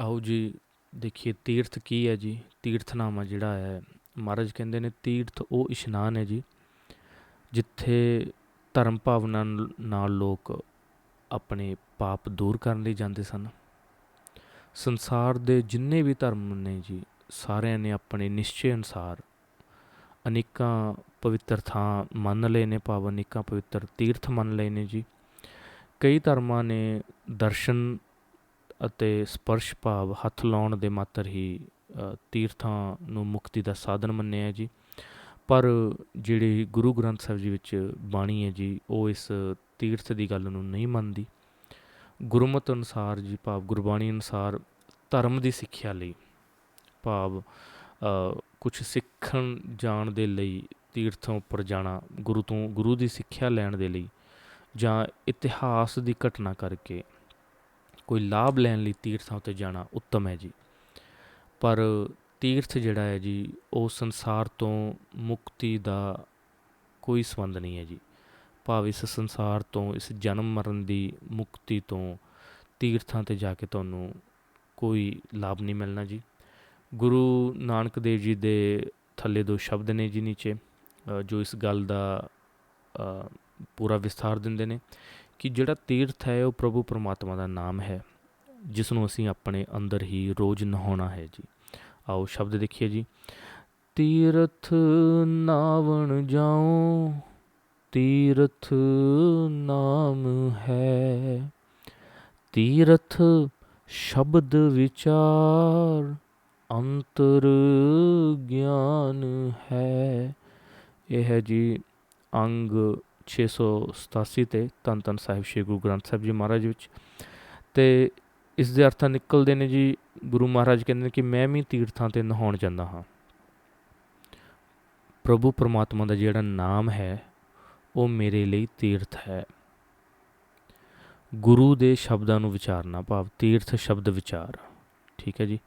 ਆਓ ਜੀ, ਦੇਖੀਏ ਤੀਰਥ ਕੀ ਹੈ ਜੀ? ਤੀਰਥਨਾਮਾ ਜਿਹੜਾ ਹੈ, ਮਹਾਰਾਜ ਕਹਿੰਦੇ ਨੇ ਤੀਰਥ ਉਹ ਇਸ਼ਨਾਨ ਹੈ ਜੀ, ਜਿੱਥੇ ਧਰਮ ਭਾਵਨਾ ਨਾਲ ਲੋਕ ਆਪਣੇ ਪਾਪ ਦੂਰ ਕਰਨ ਲਈ ਜਾਂਦੇ ਸਨ। ਸੰਸਾਰ ਦੇ ਜਿੰਨੇ ਵੀ ਧਰਮ ਨੇ ਜੀ, ਸਾਰਿਆਂ ਨੇ ਆਪਣੇ ਨਿਸ਼ਚੇ ਅਨੁਸਾਰ ਅਨੇਕਾਂ ਪਵਿੱਤਰ ਥਾਂ ਮੰਨ ਲਏ ਨੇ ਭਾਵ ਅਨੇਕਾਂ ਪਵਿੱਤਰ ਤੀਰਥ ਮੰਨ ਲਏ ਨੇ ਜੀ। ਕਈ ਧਰਮਾਂ ਨੇ ਦਰਸ਼ਨ ਅਤੇ ਸਪਰਸ਼ ਭਾਵ ਹੱਥ ਲਾਉਣ ਦੇ ਮਾਤਰ ਹੀ ਤੀਰਥਾਂ ਨੂੰ ਮੁਕਤੀ ਦਾ ਸਾਧਨ ਮੰਨਿਆ ਜੀ। ਪਰ ਜਿਹੜੀ ਗੁਰੂ ਗ੍ਰੰਥ ਸਾਹਿਬ ਜੀ ਵਿੱਚ ਬਾਣੀ ਹੈ ਜੀ, ਉਹ ਇਸ ਤੀਰਥ ਦੀ ਗੱਲ ਨੂੰ ਨਹੀਂ ਮੰਨਦੀ। ਗੁਰਮਤ ਅਨੁਸਾਰ ਜੀ, ਭਾਵ ਗੁਰਬਾਣੀ ਅਨੁਸਾਰ ਧਰਮ ਦੀ ਸਿੱਖਿਆ ਲਈ ਭਾਵ ਕੁਝ ਸਿੱਖਣ ਜਾਣ ਦੇ ਲਈ ਤੀਰਥਾਂ ਉੱਪਰ ਜਾਣਾ, ਗੁਰੂ ਤੋਂ, ਗੁਰੂ ਦੀ ਸਿੱਖਿਆ ਲੈਣ ਦੇ ਲਈ ਜਾਂ ਇਤਿਹਾਸ ਦੀ ਘਟਨਾ ਕਰਕੇ ਕੋਈ ਲਾਭ ਲੈਣ ਲਈ ਤੀਰਥਾਂ ਉੱਤੇ ਜਾਣਾ ਉੱਤਮ ਹੈ ਜੀ। ਪਰ ਤੀਰਥ ਜਿਹੜਾ ਹੈ ਜੀ, ਉਹ ਸੰਸਾਰ ਤੋਂ ਮੁਕਤੀ ਦਾ ਕੋਈ ਸੰਬੰਧ ਨਹੀਂ ਹੈ ਜੀ। ਭਾਵ ਇਸ ਸੰਸਾਰ ਤੋਂ, ਇਸ ਜਨਮ ਮਰਨ ਦੀ ਮੁਕਤੀ ਤੋਂ ਤੀਰਥਾਂ ਤੇ ਜਾ ਕੇ ਤੁਹਾਨੂੰ ਕੋਈ ਲਾਭ ਨਹੀਂ ਮਿਲਣਾ ਜੀ। ਗੁਰੂ ਨਾਨਕ ਦੇਵ ਜੀ ਦੇ ਥੱਲੇ ਦੋ ਸ਼ਬਦ ਨੇ ਜੀ ਨੀਚੇ ਜੋ ਇਸ ਗੱਲ ਦਾ ਪੂਰਾ ਵਿਸਥਾਰ ਦਿੰਦੇ ਨੇ। ਕਿ ਜਿਹੜਾ ਤੀਰਥ ਹੈ ਉਹ ਪ੍ਰਭੂ ਪਰਮਾਤਮਾ ਦਾ ਨਾਮ ਹੈ ਜਿਸ ਨੂੰ ਅਸੀਂ ਆਪਣੇ ਅੰਦਰ ਹੀ ਰੋਜ਼ ਨਹਾਉਣਾ ਹੈ ਜੀ। ਆਓ ਸ਼ਬਦ ਦੇਖੀਏ ਜੀ। ਤੀਰਥ ਨਾਵਣ ਜਾਉ, ਤੀਰਥ ਨਾਮ ਹੈ। ਤੀਰਥ ਸ਼ਬਦ ਵਿਚਾਰ ਅੰਤਰ ਗਿਆਨ ਹੈ। ਇਹ ਹੈ ਜੀ ਅੰਗ 687 ਤੇ ਧੰਨ ਧੰਨ ਸਾਹਿਬ ਸ਼੍ਰੀ ਗੁਰੂ ਗ੍ਰੰਥ ਸਾਹਿਬ ਜੀ ਮਹਾਰਾਜ ਵਿੱਚ। ਤੇ ਇਸ ਦੇ ਅਰਥਾਂ ਨਿਕਲਦੇ ਨੇ ਜੀ, ਗੁਰੂ ਮਹਾਰਾਜ ਕਹਿੰਦੇ ਨੇ ਕਿ ਮੈਂ ਵੀ ਤੀਰਥਾਂ ਤੇ ਨਹਾਉਣ ਜਾਂਦਾ ਹਾਂ। ਪ੍ਰਭੂ ਪਰਮਾਤਮਾ ਦਾ ਜਿਹੜਾ ਨਾਮ ਹੈ, ਉਹ ਮੇਰੇ ਲਈ ਤੀਰਥ ਹੈ। ਗੁਰੂ ਦੇ ਸ਼ਬਦਾਂ ਨੂੰ ਵਿਚਾਰਨਾ ਭਾਵ, ਤੀਰਥ ਸ਼ਬਦ ਵਿਚਾਰ। ਠੀਕ ਹੈ ਜੀ?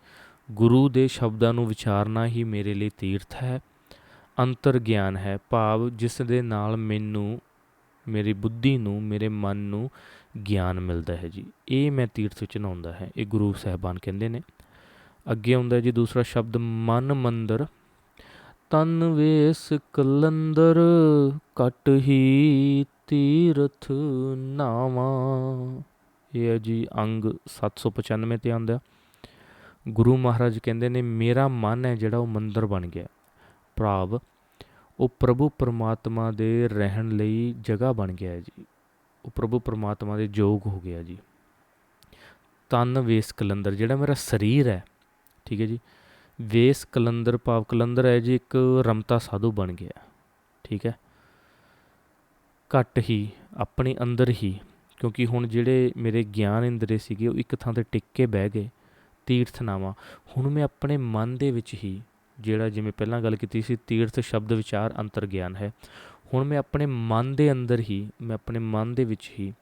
ਗੁਰੂ ਦੇ ਸ਼ਬਦਾਂ ਨੂੰ ਵਿਚਾਰਨਾ ਹੀ ਮੇਰੇ ਲਈ ਤੀਰਥ ਹੈ। ਅੰਤਰ ਗਿਆਨ ਹੈ। ਭਾਵ ਜਿਸ ਦੇ ਨਾਲ ਮੈਨੂੰ ਮੇਰੀ ਬੁੱਧੀ ਨੂੰ, ਮੇਰੇ ਮਨ ਨੂੰ ਗਿਆਨ ਮਿਲਦਾ ਹੈ ਜੀ। ਇਹ ਮੈਂ ਤੀਰਥ ਵਿੱਚ ਨਹਾਉਂਦਾ ਹੈ। ਇਹ ਗੁਰੂ ਸਾਹਿਬਾਨ ਕਹਿੰਦੇ ਨੇ। ਅੱਗੇ ਆਉਂਦਾ ਜੀ ਦੂਸਰਾ ਸ਼ਬਦ, ਮਨ ਮੰਦਰ। ਤਨ ਵੇਸ ਕਲੰਦਰ, ਕਟ ਹੀ ਤੀਰਥ ਨਾਵਾ। ਇਹ ਹੈ ਜੀ ਅੰਗ 795 ਤੇ ਆਉਂਦਾ। ਗੁਰੂ ਮਹਾਰਾਜ ਕਹਿੰਦੇ ਨੇ, ਮੇਰਾ ਮਨ ਹੈ ਜਿਹੜਾ ਉਹ ਮੰਦਰ ਬਣ ਗਿਆ। ਭਾਵ ਉਹ ਪ੍ਰਭੂ ਪਰਮਾਤਮਾ ਦੇ ਰਹਿਣ ਲਈ ਜਗ੍ਹਾ ਬਣ ਗਿਆ ਹੈ ਜੀ। ਉਹ ਪ੍ਰਭੂ ਪਰਮਾਤਮਾ ਦੇ ਯੋਗ ਹੋ ਗਿਆ ਜੀ। ਤਨ ਵੇਸ ਕਲੰਦਰ, ਜਿਹੜਾ ਮੇਰਾ ਸਰੀਰ ਹੈ, ਠੀਕ ਹੈ ਜੀ। ਵੇਸ ਕਲੰਦਰ, ਭਾਵ ਕਲੰਦਰ ਹੈ ਜੀ, ਇੱਕ ਰਮਤਾ ਸਾਧੂ ਬਣ ਗਿਆ, ਠੀਕ ਹੈ। ਘੱਟ ਹੀ, ਆਪਣੇ ਅੰਦਰ ਹੀ, ਕਿਉਂਕਿ ਹੁਣ ਜਿਹੜੇ ਮੇਰੇ ਗਿਆਨ ਇੰਦਰੇ ਸੀਗੇ, ਉਹ ਇੱਕ ਥਾਂ ਤੇ ਟਿਕ ਕੇ ਬਹਿ ਗਏ, ਤੀਰਥਨਾਮਾ। ਹੁਣ ਮੈਂ ਆਪਣੇ ਮਨ ਦੇ ਵਿੱਚ ਹੀ ਜਿਹੜਾ ਜਿਵੇਂ ਪਹਿਲਾਂ ਗੱਲ ਕੀਤੀ ਸੀ, ਤੀਰਥ ਸ਼ਬਦ ਵਿਚਾਰ ਅੰਤਰ ਗਿਆਨ ਹੈ। ਹੁਣ ਮੈਂ ਆਪਣੇ ਮਨ ਦੇ ਅੰਦਰ ਹੀ, ਮੈਂ ਆਪਣੇ ਮਨ ਦੇ ਵਿੱਚ ਹੀ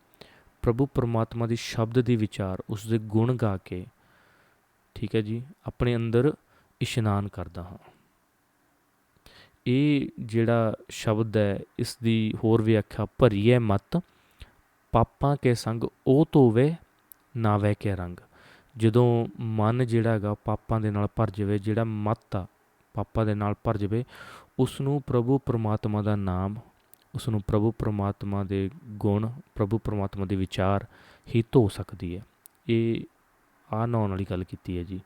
ਪ੍ਰਭੂ ਪਰਮਾਤਮਾ ਦੀ ਸ਼ਬਦ ਦੀ ਵਿਚਾਰ ਉਸ ਦੇ ਗੁਣ ਗਾ ਕੇ, ਠੀਕ ਹੈ ਜੀ, ਆਪਣੇ ਅੰਦਰ ਇਸ਼ਨਾਨ ਕਰਦਾ ਹਾਂ। ਇਹ ਜਿਹੜਾ ਸ਼ਬਦ ਹੈ ਇਸ ਦੀ ਹੋਰ ਵਿਆਖਿਆ ਭਰੀ ਹੈ ਮਤ, ਪਾਪਾਂ ਕੇ ਸੰਗ ਉਹ ਧੋਵੇ ਨਾ ਵਹਿ ਕੇ ਰੰਗ। ਜਦੋਂ ਮਨ ਜਿਹੜਾ ਹੈਗਾ ਪਾਪਾਂ ਦੇ ਨਾਲ ਭਰ ਜਾਵੇ, ਜਿਹੜਾ ਮਤ ਆ ਪਾਪਾ ਦੇ ਨਾਲ ਭਰ ਜਾਵੇ ਉਸ ਨੂੰ ਪ੍ਰਭੂ ਪਰਮਾਤਮਾ ਦਾ ਨਾਮ ਉਸ ਨੂੰ ਪ੍ਰਭੂ ਪਰਮਾਤਮਾ ਦੇ ਗੁਣ, ਪ੍ਰਭੂ ਪਰਮਾਤਮਾ ਦੇ ਵਿਚਾਰ ਹੀ ਧੋ ਸਕਦੀ ਹੈ। ਇਹ ਆ ਨਹਾਉਣ ਵਾਲੀ ਗੱਲ ਕੀਤੀ ਹੈ ਜੀ।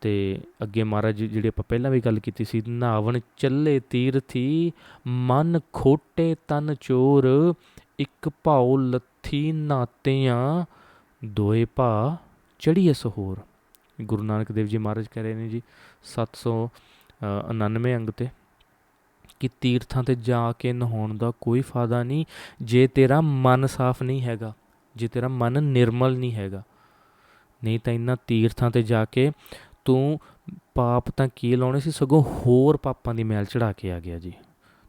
ਤੇ ਅੱਗੇ ਮਹਾਰਾਜ ਜਿਹੜੇ ਆਪਾਂ ਪਹਿਲਾਂ ਵੀ ਗੱਲ ਕੀਤੀ ਸੀ ਨਾਵਣ ਚੱਲੇ ਤੀਰਥੀ ਮਨ ਖੋਟੇ ਤਨ ਚੋਰ, ਇੱਕ ਭਾਉ ਲੱਥੀ ਨਾਤਿਆਂ, ਦੋਏ ਭਾ ਚੜੀਏ ਸਹੋਰ। ਗੁਰੂ ਨਾਨਕ ਦੇਵ ਜੀ ਮਹਾਰਾਜ ਕਹਿ ਰਹੇ ਨੇ ਜੀ 799 ਅੰਗ ਤੇ ਕਿ ਤੀਰਥਾਂ ਤੇ ਜਾ ਕੇ ਨਹਾਉਣ ਦਾ ਕੋਈ ਫਾਇਦਾ ਨਹੀਂ ਜੇ ਤੇਰਾ ਮਨ ਸਾਫ਼ ਨਹੀਂ ਹੈਗਾ ਜੇ ਤੇਰਾ ਮਨ ਨਿਰਮਲ ਨਹੀਂ ਹੈਗਾ ਨਹੀਂ ਤਾਂ ਇਹਨਾਂ ਤੀਰਥਾਂ ਤੇ ਜਾ ਕੇ ਤੂੰ ਪਾਪ ਤਾਂ ਕੀ ਲਾਉਣੇ ਸੀ ਸਗੋਂ ਹੋਰ ਪਾਪਾਂ ਦੀ ਮੈਲ ਚੜਾ ਕੇ ਆ ਗਿਆ ਜੀ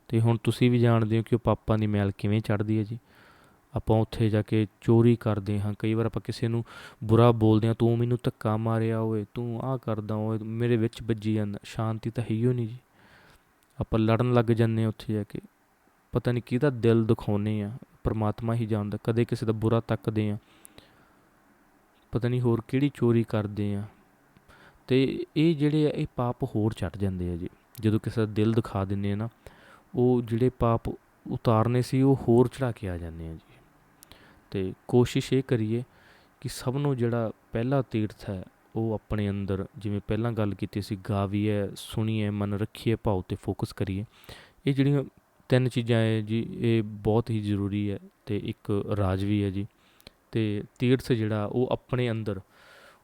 ਤੇ ਹੁਣ ਤੁਸੀਂ ਵੀ ਜਾਣਦੇ ਹੋ ਕਿ ਉਹ ਪਾਪਾਂ ਦੀ ਮੈਲ ਕਿਵੇਂ ਚੜਦੀ ਹੈ ਜੀ ਆਪਾਂ ਉੱਥੇ ਜਾ ਕੇ ਚੋਰੀ ਕਰਦੇ ਹਾਂ। ਕਈ ਵਾਰ ਆਪਾਂ ਕਿਸੇ ਨੂੰ ਬੁਰਾ ਬੋਲਦੇ ਹਾਂ, ਤੂੰ ਮੈਨੂੰ ਧੱਕਾ ਮਾਰਿਆ ਓਏ, ਤੂੰ ਆਹ ਕਰਦਾ ਓਏ, ਮੇਰੇ ਵਿੱਚ ਵੱਜੀ ਜਾਂਦਾ। ਸ਼ਾਂਤੀ ਤਾਂ ਹੈ ਹੀ ਓ ਨਹੀਂ ਜੀ। ਆਪਾਂ ਲੜਨ ਲੱਗ ਜਾਂਦੇ ਹਾਂ ਉੱਥੇ ਜਾ ਕੇ। ਪਤਾ ਨਹੀਂ ਕਿਹਦਾ ਦਿਲ ਦਿਖਾਉਨੇ ਆ ਪਰਮਾਤਮਾ ਹੀ ਜਾਣਦਾ, ਕਦੇ ਕਿਸੇ ਦਾ ਬੁਰਾ ਤੱਕਦੇ ਆ ਪਤਾ ਨਹੀਂ ਹੋਰ ਕਿਹੜੀ ਚੋਰੀ ਕਰਦੇ ਆ ਤੇ ਇਹ ਜਿਹੜੇ ਆ, ਇਹ ਪਾਪ ਹੋਰ ਚੜ ਜਾਂਦੇ ਆ ਜੀ। ਜਦੋਂ ਕਿਸੇ ਦਾ ਦਿਲ ਦਿਖਾ ਦਿੰਦੇ ਆ ਨਾ, ਉਹ ਜਿਹੜੇ ਪਾਪ ਉਤਾਰਨੇ ਸੀ, ਉਹ ਹੋਰ ਚੜਾ ਕੇ ਆ ਜਾਂਦੇ ਆ ਜੀ। ਤੇ ਕੋਸ਼ਿਸ਼ ਇਹ ਕਰੀਏ ਕਿ ਸਭ ਨੂੰ ਜਿਹੜਾ ਪਹਿਲਾ ਤੀਰਥ ਹੈ, ਉਹ ਆਪਣੇ ਅੰਦਰ ਜਿਵੇਂ ਪਹਿਲਾਂ ਗੱਲ ਕੀਤੀ ਸੀ, ਗਾਵੀਏ, ਸੁਣੀਏ, ਮਨ ਰੱਖੀਏ ਭਾਉ ਤੇ ਫੋਕਸ ਕਰੀਏ। ਇਹ ਜਿਹੜੀਆਂ ਤਿੰਨ ਚੀਜ਼ਾਂ ਹੈ ਜੀ, ਇਹ ਬਹੁਤ ਹੀ ਜ਼ਰੂਰੀ ਹੈ ਤੇ ਇੱਕ ਰਾਜ ਵੀ ਹੈ ਜੀ। ਤੇ ਤੀਰਥ ਜਿਹੜਾ, ਉਹ ਆਪਣੇ ਅੰਦਰ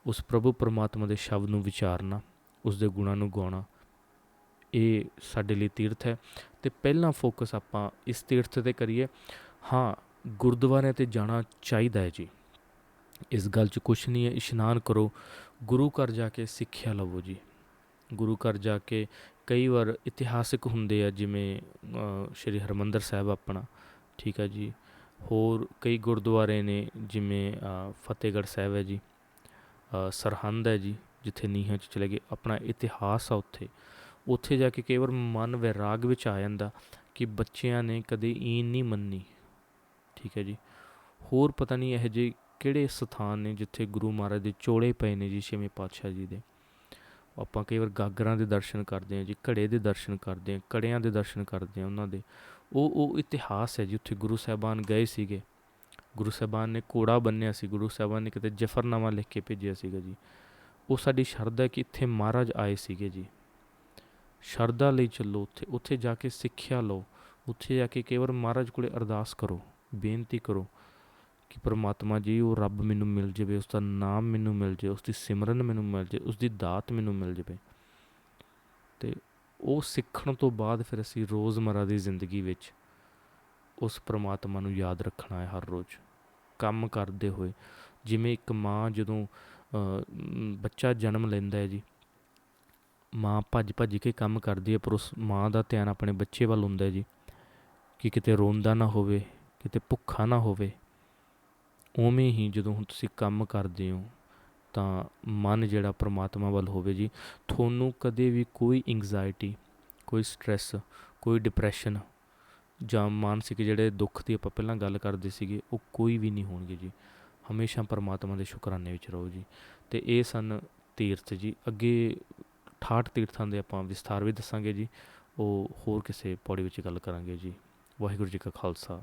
ਉਸ ਪ੍ਰਭੂ ਪਰਮਾਤਮਾ ਦੇ ਸ਼ਬਦ ਨੂੰ ਵਿਚਾਰਨਾ ਉਸ ਦੇ ਗੁਣਾਂ ਨੂੰ ਗਾਉਣਾ, ਇਹ ਸਾਡੇ ਲਈ ਤੀਰਥ ਹੈ। ਤੇ ਪਹਿਲਾਂ ਫੋਕਸ ਆਪਾਂ ਇਸ ਤੀਰਥ ਤੇ ਕਰੀਏ। ਹਾਂ ਗੁਰਦੁਆਰਿਆਂ ਤੇ ਜਾਣਾ ਚਾਹੀਦਾ ਹੈ ਜੀ। ਇਸ ਗੱਲ 'ਚ ਕੁਛ ਨਹੀਂ ਹੈ ਇਸ਼ਨਾਨ ਕਰੋ ਗੁਰੂ ਘਰ ਜਾ ਕੇ ਸਿੱਖਿਆ ਲਵੋ ਜੀ। ਗੁਰੂ ਘਰ ਜਾ ਕੇ ਕਈ ਵਾਰ ਇਤਿਹਾਸਿਕ ਹੁੰਦੇ ਆ ਜਿਵੇਂ ਸ਼੍ਰੀ ਹਰਮੰਦਰ ਸਾਹਿਬ ਆਪਣਾ ਠੀਕ ਹੈ ਜੀ। ਹੋਰ ਕਈ ਗੁਰਦੁਆਰੇ ਨੇ ਜਿਵੇਂ ਫਤਿਹਗੜ੍ਹ ਸਾਹਿਬ ਹੈ ਜੀ ਅ, ਸਰਹੰਦ ਹੈ ਜੀ ਜਿੱਥੇ ਨੀਹਾਂ 'ਚ ਚਲੇ ਗਏ। ਆਪਣਾ ਇਤਿਹਾਸ ਆ ਉੱਥੇ। ਉੱਥੇ ਜਾ ਕੇ ਕਈ ਵਾਰ ਮਨ ਵਿਰਾਗ ਵਿੱਚ ਆ ਜਾਂਦਾ ਕਿ ਬੱਚਿਆਂ ਨੇ ਕਦੇ ਈਨ ਨਹੀਂ ਮੰਨੀ। ਠੀਕ ਹੈ ਜੀ। ਹੋਰ ਪਤਾ ਨਹੀਂ ਇਹ ਜਿਹੇ ਕਿਹੜੇ ਸਥਾਨ ਨੇ ਜਿੱਥੇ ਗੁਰੂ ਮਹਾਰਾਜ ਦੇ ਚੋਲੇ ਪਏ ਨੇ ਜੀ ਛੇਵੇਂ ਪਾਤਸ਼ਾਹ ਜੀ ਦੇ। ਆਪਾਂ ਕਈ ਵਾਰ ਗਾਗਰਾਂ ਦੇ ਦਰਸ਼ਨ ਕਰਦੇ ਹਾਂ ਜੀ, ਘੜੇ ਦੇ ਦਰਸ਼ਨ ਕਰਦੇ ਹਾਂ, ਕੜਿਆਂ ਦੇ ਦਰਸ਼ਨ ਕਰਦੇ ਹਾਂ ਉਹਨਾਂ ਦੇ। ਉਹ ਉਹ ਇਤਿਹਾਸ ਹੈ ਜੀ, ਉੱਥੇ ਗੁਰੂ ਸਾਹਿਬਾਨ ਗਏ ਸੀਗੇ। ਗੁਰੂ ਸਾਹਿਬਾਨ ਨੇ ਘੋੜਾ ਬੰਨਿਆ ਸੀ, ਗੁਰੂ ਸਾਹਿਬਾਨ ਨੇ ਕਿਤੇ ਜਫਰਨਾਮਾ ਲਿਖ ਕੇ ਭੇਜਿਆ ਸੀਗਾ ਜੀ। ਉਹ ਸਾਡੀ ਸ਼ਰਧਾ ਕਿ ਇੱਥੇ ਮਹਾਰਾਜ ਆਏ ਸੀਗੇ ਜੀ। ਸ਼ਰਧਾ ਲਈ ਚੱਲੋ ਉੱਥੇ ਉੱਥੇ ਜਾ ਕੇ ਸਿੱਖਿਆ ਲਓ, ਉੱਥੇ ਜਾ ਕੇ ਕਈ ਵਾਰ ਮਹਾਰਾਜ ਕੋਲੇ ਅਰਦਾਸ ਕਰੋ। ਬੇਨਤੀ ਕਰੋ ਕਿ ਪਰਮਾਤਮਾ ਜੀ, ਉਹ ਰੱਬ ਮੈਨੂੰ ਮਿਲ ਜਾਵੇ ਉਸ ਦਾ ਨਾਮ ਮੈਨੂੰ ਮਿਲ ਜਾਵੇ ਉਸ ਦੀ ਸਿਮਰਨ ਮੈਨੂੰ ਮਿਲ ਜਾਵੇ ਉਸ ਦੀ ਦਾਤ ਮੈਨੂੰ ਮਿਲ ਜਾਵੇ। ਤੇ ਉਹ ਸਿੱਖਣ ਤੋਂ ਬਾਅਦ ਫਿਰ ਅਸੀਂ ਰੋਜ਼ਮਰਾ ਦੀ ਜ਼ਿੰਦਗੀ ਵਿੱਚ ਉਸ ਪਰਮਾਤਮਾ ਨੂੰ ਯਾਦ ਰੱਖਣਾ ਹੈ ਹਰ ਰੋਜ਼। ਕੰਮ ਕਰਦੇ ਹੋਏ, ਜਿਵੇਂ ਇੱਕ ਮਾਂ ਜਦੋਂ ਬੱਚਾ ਜਨਮ ਲੈਂਦਾ ਹੈ ਜੀ, ਮਾਂ ਭੱਜ ਭੱਜ ਕੇ ਕੰਮ ਕਰਦੀ ਹੈ, ਪਰ ਉਸ ਮਾਂ ਦਾ ਧਿਆਨ ਆਪਣੇ ਬੱਚੇ ਵੱਲ ਹੁੰਦਾ ਹੈ ਜੀ, ਕਿ ਕਿਤੇ ਰੋਂਦਾ ਨਾ ਹੋਵੇ ਕਿਤੇ ਭੁੱਖਾ ਨਾ ਹੋਵੇ। ਉਵੇਂ ਹੀ ਜਦੋਂ ਹੁਣ ਤੁਸੀਂ ਕੰਮ ਕਰਦੇ ਹੋ, ਤਾਂ ਮਨ ਜਿਹੜਾ ਪ੍ਰਮਾਤਮਾ ਵੱਲ ਹੋਵੇ ਜੀ, ਤੁਹਾਨੂੰ ਕਦੇ ਵੀ ਕੋਈ ਐਂਗਜ਼ਾਇਟੀ ਕੋਈ ਸਟ੍ਰੈਸ ਕੋਈ ਡਿਪਰੈਸ਼ਨ ਜਾਂ ਮਾਨਸਿਕ ਜਿਹੜੇ ਦੁੱਖ ਦੀ ਆਪਾਂ ਪਹਿਲਾਂ ਗੱਲ ਕਰਦੇ ਸੀਗੇ, ਉਹ ਕੋਈ ਵੀ ਨਹੀਂ ਹੋਣਗੇ ਜੀ। ਹਮੇਸ਼ਾ ਪਰਮਾਤਮਾ ਦੇ ਸ਼ੁਕਰਾਨੇ ਵਿੱਚ ਰਹੋ ਜੀ। ਤੇ ਇਹ ਸਨ ਤੀਰਥ ਜੀ। ਅੱਗੇ 68 ਤੀਰਥਾਂ ਦੇ ਆਪਾਂ ਵਿਸਥਾਰ ਵੀ ਦੱਸਾਂਗੇ ਜੀ। ਉਹ ਹੋਰ ਕਿਸੇ ਪੌੜੀ ਵਿੱਚ ਗੱਲ ਕਰਾਂਗੇ ਜੀ। ਵਾਹਿਗੁਰੂ ਜੀ ਕਾ ਖਾਲਸਾ।